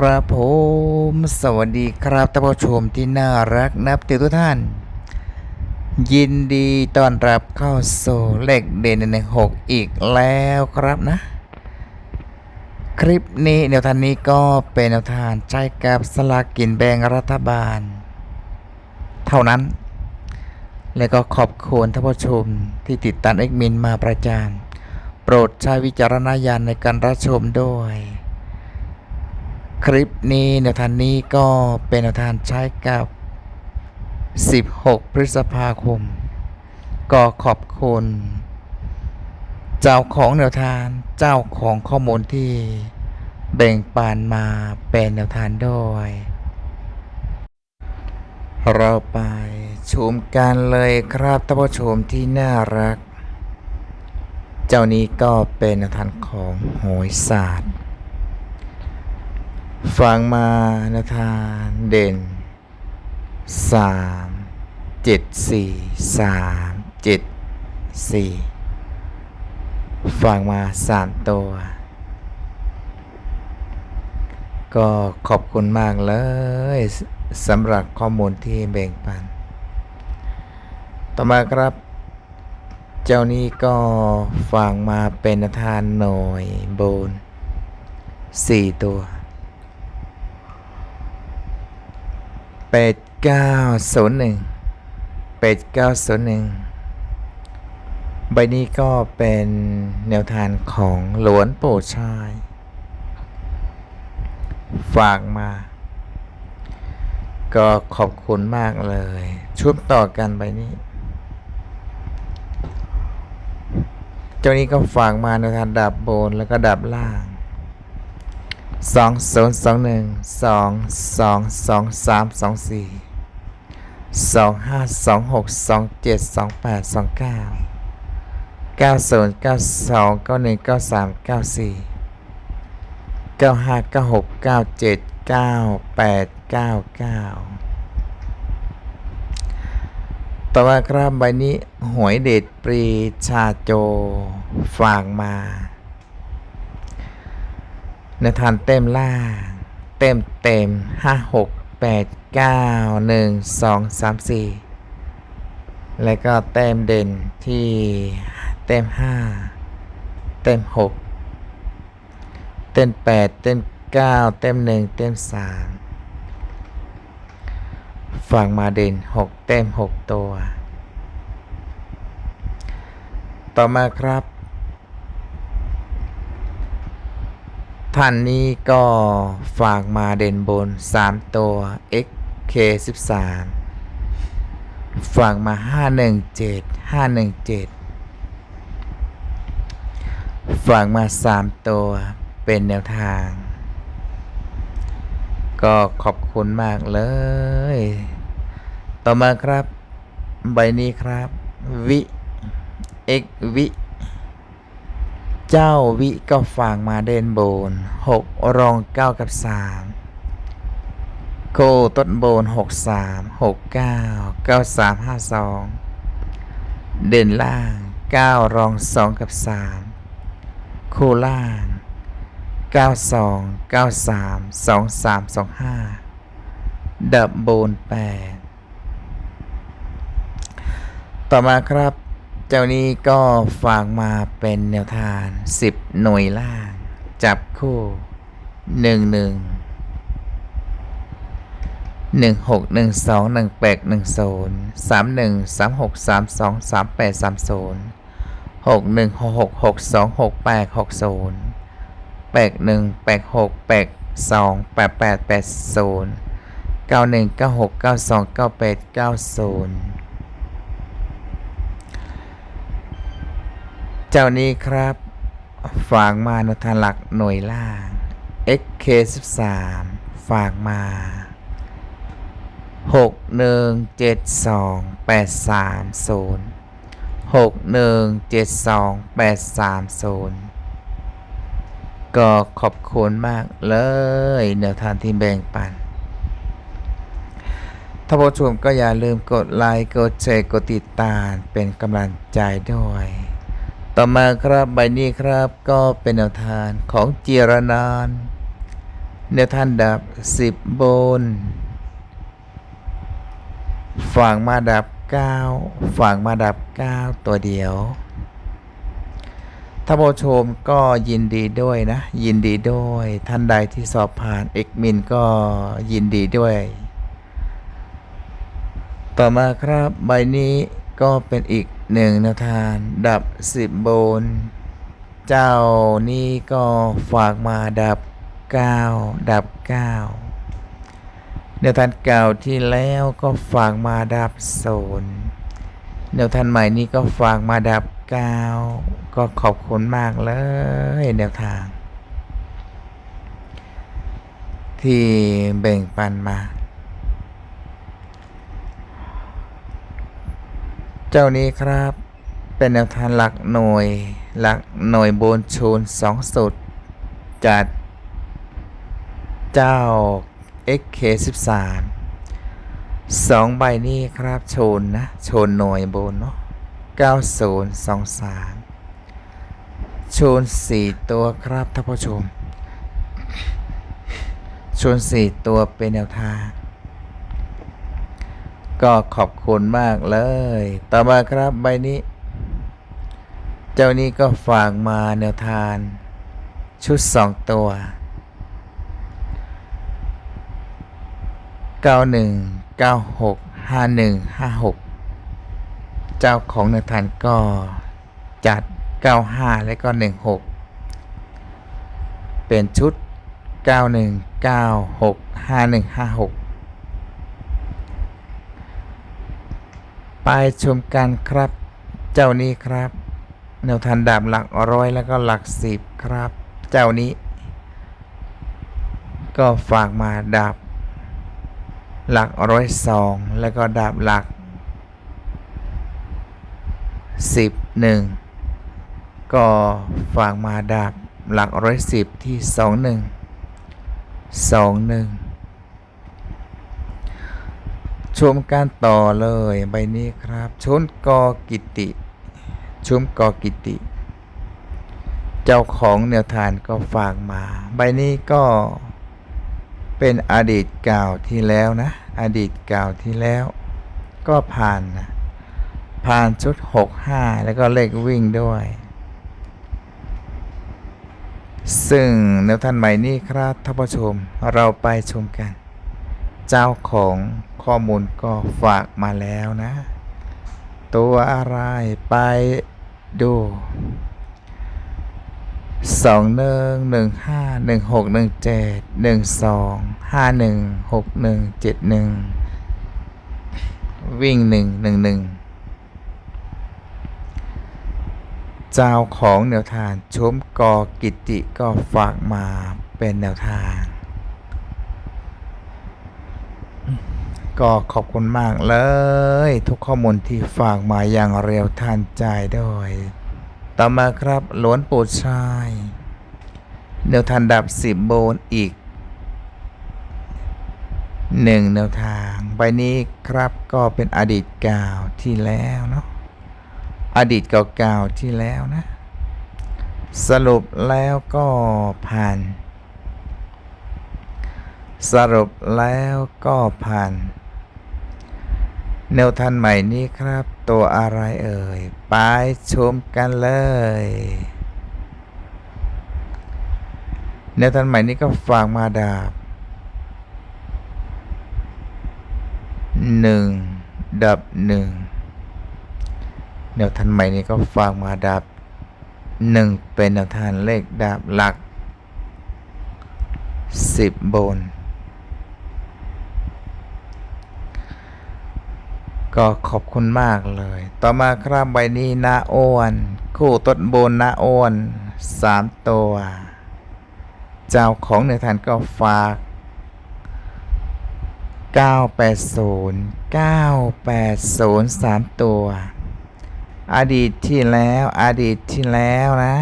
ครับผม สวัสดีครับท่านผู้ชมที่น่ารักนับถือทุกท่าน ยินดีต้อนรับเข้าสู่เลขเด่นในหกอีกแล้วครับนะ คลิปนี้แนวทางนี้ก็เป็นแนวทางใช้กับสลากกินแบ่งรัฐบาล เท่านั้น และก็ขอบคุณท่านผู้ชมที่ติดตามเอ็กมินมาประจานโปรดใช้วิจารณญาณในการรับชมด้วย คลิปนี้แนวทางนี้ก็เป็นแนวทางใช้กับ 16 พฤษภาคม ก็ขอบคุณ เจ้าของแนวทางเจ้าของข้อมูลที่แบ่งปันมาเป็นแนวทางด้วย เราไปชมกันเลยครับท่านผู้ชมที่น่ารัก เจ้านี้ก็เป็นแนวทางของโหยศาสตร์ ฟังมานวทางเด่นสามเจ็ดสี่สามเจ็ดสี่ฟังมาสามตัว ก็ขอบคุณมากเลยสำหรับข้อมูลที่แบ่งปัน ต่อมาครับ เจ้านี้ก็ฟังมาเป็นนวทานหน่อยโบนสี่ตัว เป็ดเก้าศูนย์หนึ่งเปดเก้าศูนย์หนึ่งใบนี้ก็เป็นแนวทางของหลวนโปรดชาย ฝากมา ก็ขอบคุณมากเลย ชุบต่อกันใบนี้ เจ้านี้ก็ฝากมาในทางดับบนแล้วก็ดับล่าง สองศูนย์สองหนึ่งสองสองสองสามสองสี่สองห้าสองหกสองเจ็ดสองแปดสองเก้าเก้าศูนย์เก้าสองเก้าหนึ่งเก้าสามเก้าสี่เก้าห้าเก้าหกเก้าเจ็ดเก้าแปดเก้าเก้าต่อมาครับใบนี้หวยเด็ดปรีชาโจฝากมา ในทานเต็มล่าง เต็มเต็มห้าหกแปดเก้าหนึ่งสองสามสี่แล้วก็เต็มเด่นที่เต็มห้าเต็มหกเต็มแปดเต็มเก้าเต็มหนึ่งเต็มสามฝั่งมาเด่นหกเต็มหกตัว ต่อมาครับ ท่านนี้ก็ฝากมาเด่นบน 3 ตัว XK13 ฝากมา 517 517 ฝากมา 3 ตัวเป็นแนวทาง ก็ขอบคุณมากเลย ต่อมาครับ ใบนี้ครับ วิ X วิ เจ้าวิก็ฝากมาเด่นโบนหกรองเก้ากับสามโคต้นโบนหกสามหกเก้าเก้าสามห้าสองเด่นล่างเก้ารองสองกับสามคู่ล่างเก้าสองเก้าสามสองสามสองห้าดับโบนแปดต่อมาครับ จ้านี้ก็ฝากมาเป็นแนวทาง 10 หน่วยล่าง จับคู่ 1 1 1 6 1 2 1 8 1 0 3 1 3 6 3 2 3 8 3 0 6 1 6 6 6 2 6 8 6 0 8 1 8 6 8 2 8 8 8 0 9 1 9 6 9 2 9 8 9 0 เจ้านี้ครับ ฝากมาในทางหลักหน่วยล่าง XK13 ฝากมา 6 1 7 2 8 3 0 6 1 7 2 8 3 0 ก็ขอบคุณมากเลยแนวทางที่แบ่งปันถ้านผู้ชมก็อย่าลืมกดไลค์ กดแชร์ กดติดตามเป็นกำลังใจด้วย ต่อมาครับใบนี้ครับก็เป็นแนวทางของเจรนานแนวทางดับสิบนฝากมาดับเก้าฝากมาดับเก้าตัวเดียวท่านผู้ชมก็ยินดีด้วยนะ ยินดีด้วย ท่านใดที่สอบผ่านเอกมินก็ยินดีด้วย ต่อมาครับใบนี้ก็เป็นอีก หนึ่งแนวทางดับสิบบน เจ้านี่ก็ฝากมาดับเก้าดับเก้าแนวทางเก่าที่แล้วก็ฝากมาดับศูนย์แนวทางใหม่นี้ก็ฝากมาดับเก้าก็ขอบคุณมากเลยแนวทาง ที่แบ่งปันมา เจ้านี้ครับ เป็นแนวทางหลักหน่วย หลักหน่วยบนชูนสองสุด จัด เจ้า XK13 สองใบนี้ครับโชนนะโชนหน่วยบนเนาะ9023โชนสี่ตัวครับท่านผู้ชมโชนสี่ตัวเป็นแนวทาง ก็ขอบคุณมากเลย ต่อมาครับใบนี้ เจ้านี้ก็ฝากมาแนวทางชุดสองตัว91 96 51 56เจ้าของแนวทางก็จัด 95 และก็ 16 เป็นชุด 91 ไปชมกันครับ เจ้านี้ครับ แนวทางดาบหลักร้อยแล้วก็หลักสิบครับ เจ้านี้ ก็ฝากมาดาบ หลักร้อยสองแล้วก็ดาบหลักสิบหนึ่งก็ฝากมาดาบหลักร้อยสิบที่สองหนึ่งสองหนึ่งช มการต่อเลยใบนี้ครับชนกอกิติชุมกอกิติ เจ้าของแนวทานก็ฝากมา ใบนี้ก็เป็นอดีตเก่าที่แล้วนะ อดีตเก่าที่แล้ว ก็ผ่านนะผ่านชุด 65 แล้วก็เลขวิ่งด้วย ซึ่งแนวทานใหม่นี้ครับท่านผู้ชมเราไปชมกัน เจ้าของข้อมูลก็ฝากมาแล้วนะ ตัวอะไรไปดูสองหนึ่งหนึ่งห้าหนึ่งหกหนึ่งเจ็ดหนึ่งสองห้าหนึ่งหกหนึ่งเจ็ดหนึ่งวิ่งหนึ่งหนึ่งหนึ่งเจ้าของแนวทางชมกอกิติก็ฝากมาเป็นแนวทาง ก็ขอบคุณมากเลย ทุกข้อมูลที่ฝากมาอย่างเร็วทันใจด้วย ต่อมาครับหลวนปูดชายแนวทางดับสิบโบนอีกหนึ่งแนวทางใบนี้ครับก็เป็นอดีตเก่าที่แล้วเนาะอดีตเก่าๆที่แล้วนะ สรุปแล้วก็ผ่าน สรุปแล้วก็ผ่าน แนวทันใหม่นี้ครับ ตัวอะไรเอ่ย ไปชมกันเลย แนวทันใหม่นี้ก็ฝากมาดาบหนึ่งดับหนึ่งแนวทันใหม่นี้ก็ฝากมาดาบหนึ่งเป็นแนวทานเลขดาบหลักสิบบน ก็ขอบคุณมากเลย ต่อมาครับใบนี้นาอวนคู่ต้นบนนาอวนสามตัว เจ้าของในทานก็ฝาก 980 980 3 ตัว อดีตที่แล้วอดีตที่แล้วนะ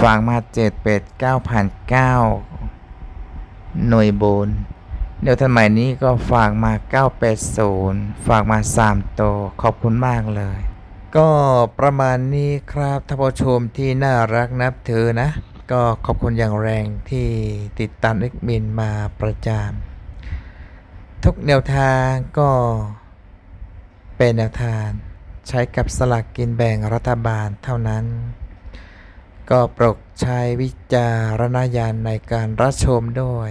ฝากมา7เป็ด9,009หน่วยบน เดี๋ยวทันใหม่นี้ก็ฝากมา 980 ฝากมา 3 ตัว ขอบคุณมากเลย ก็ประมาณนี้ครับท่านผู้ชมที่น่ารักนับถือนะ ก็ขอบคุณอย่างแรงที่ติดตามเอ็กมินมาประจามทุกแนวทางก็เป็นแนวทางใช้กับสลากกินแบ่งรัฐบาลเท่านั้น ก็โปรดใช้วิจารณญาณในการรับชมด้วย